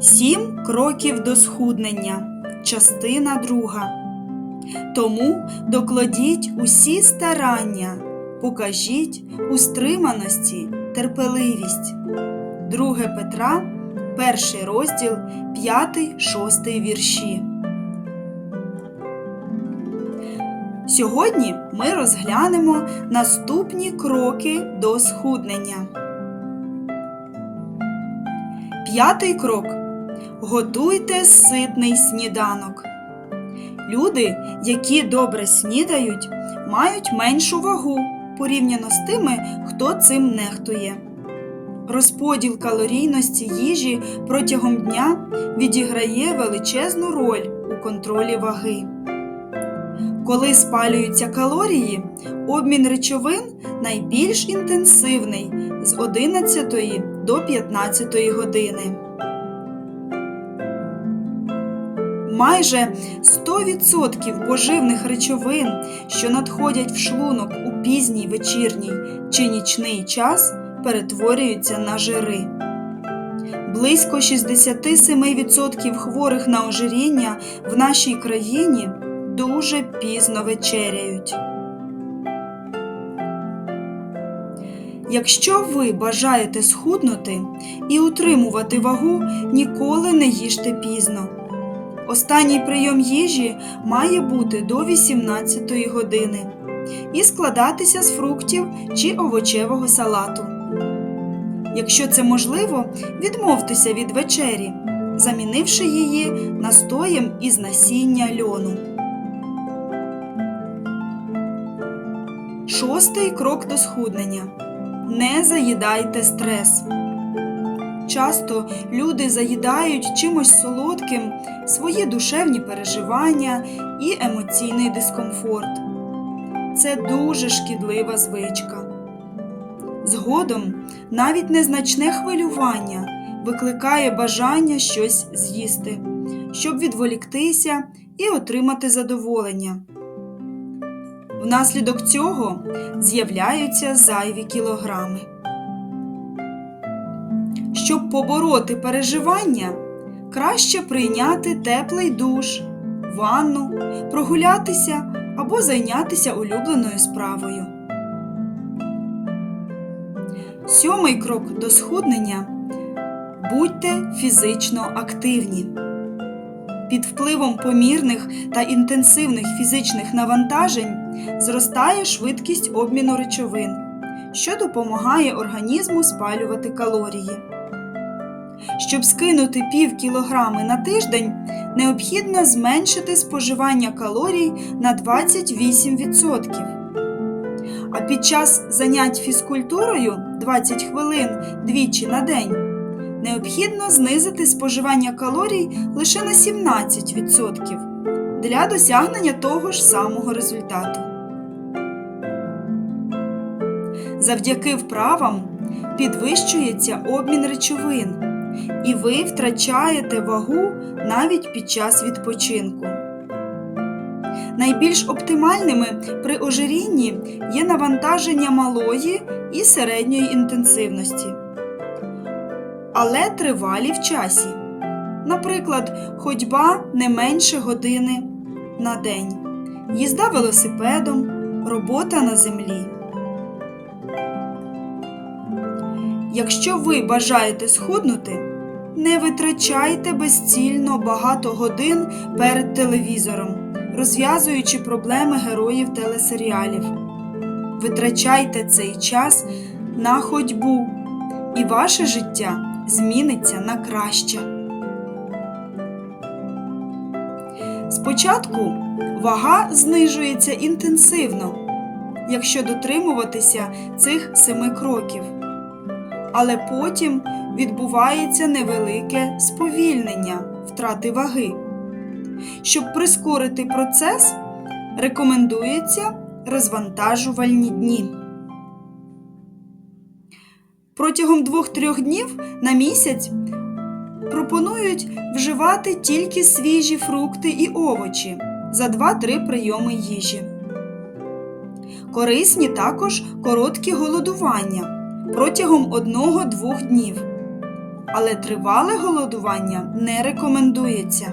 Сім кроків до схуднення. Частина друга. Тому докладіть усі старання, покажіть у стриманості терпеливість. 2 Петра, перший розділ, 5-6 вірші. Сьогодні ми розглянемо наступні кроки до схуднення. П'ятий крок. Готуйте ситний сніданок. Люди, які добре снідають, мають меншу вагу порівняно з тими, хто цим нехтує. Розподіл калорійності їжі протягом дня відіграє величезну роль у контролі ваги. Коли спалюються калорії, обмін речовин найбільш інтенсивний з 11 до 15 години. Майже 100% поживних речовин, що надходять в шлунок у пізній вечірній чи нічний час, перетворюються на жири. Близько 67% хворих на ожиріння в нашій країні дуже пізно вечеряють. Якщо ви бажаєте схуднути і утримувати вагу, ніколи не їжте пізно. Останній прийом їжі має бути до 18 години і складатися з фруктів чи овочевого салату. Якщо це можливо, відмовтеся від вечері, замінивши її настоєм із насіння льону. Шостий крок до схуднення. Не заїдайте стрес. Часто люди заїдають чимось солодким свої душевні переживання і емоційний дискомфорт. Це дуже шкідлива звичка. Згодом навіть незначне хвилювання викликає бажання щось з'їсти, щоб відволіктися і отримати задоволення. Внаслідок цього з'являються зайві кілограми. Щоб побороти переживання, краще прийняти теплий душ, ванну, прогулятися або зайнятися улюбленою справою. Сьомий крок до схуднення будьте фізично активні. Під впливом помірних та інтенсивних фізичних навантажень зростає швидкість обміну речовин, що допомагає організму спалювати калорії. Щоб скинути пів кілограми на тиждень, необхідно зменшити споживання калорій на 28%. А під час занять фізкультурою 20 хвилин двічі на день необхідно знизити споживання калорій лише на 17% для досягнення того ж самого результату. Завдяки вправам підвищується обмін речовин, і ви втрачаєте вагу навіть під час відпочинку. Найбільш оптимальними при ожирінні є навантаження малої і середньої інтенсивності, але тривалі в часі. Наприклад, ходьба не менше години на день, їзда велосипедом, робота на землі. Якщо ви бажаєте схуднути, не витрачайте безцільно багато годин перед телевізором, розв'язуючи проблеми героїв телесеріалів. Витрачайте цей час на ходьбу, і ваше життя зміниться на краще. Спочатку вага знижується інтенсивно, якщо дотримуватися цих семи кроків але потім відбувається невелике сповільнення втрати ваги. Щоб прискорити процес, рекомендується розвантажувальні дні. Протягом 2-3 днів на місяць пропонують вживати тільки свіжі фрукти і овочі за 2-3 прийоми їжі. Корисні також короткі голодування протягом 1-2 днів. але тривале голодування не рекомендується.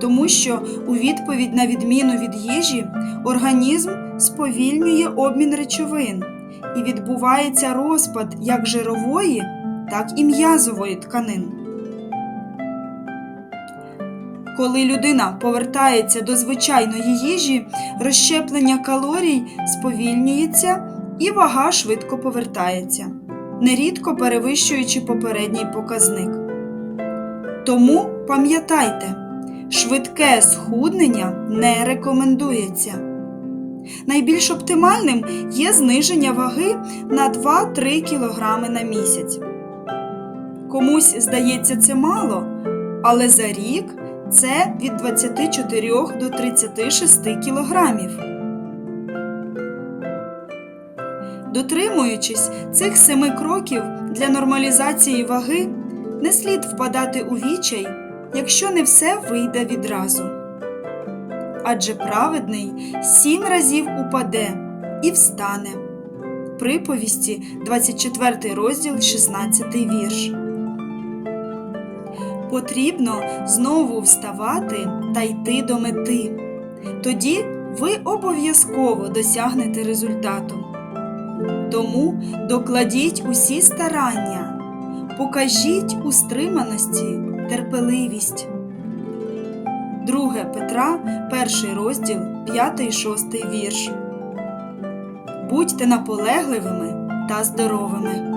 Тому що у відповідь на відміну від їжі організм сповільнює обмін речовин і відбувається розпад як жирової, так і м'язової тканин. Коли людина повертається до звичайної їжі, розщеплення калорій сповільнюється і вага швидко повертається, нерідко перевищуючи попередній показник. Тому пам'ятайте, швидке схуднення не рекомендується. Найбільш оптимальним є зниження ваги на 2-3 кг на місяць. Комусь здається це мало, але за рік це від 24 до 36 кілограмів. Дотримуючись цих семи кроків для нормалізації ваги, не слід впадати у відчай, якщо не все вийде відразу. Адже праведний сім разів упаде і встане. Приповісті 24 розділ 16 вірш. Потрібно знову вставати та йти до мети. Тоді ви обов'язково досягнете результату. Тому докладіть усі старання, покажіть у стриманості терпеливість. 2 Петра, 1 розділ, 5-6 вірш. Будьте наполегливими та здоровими.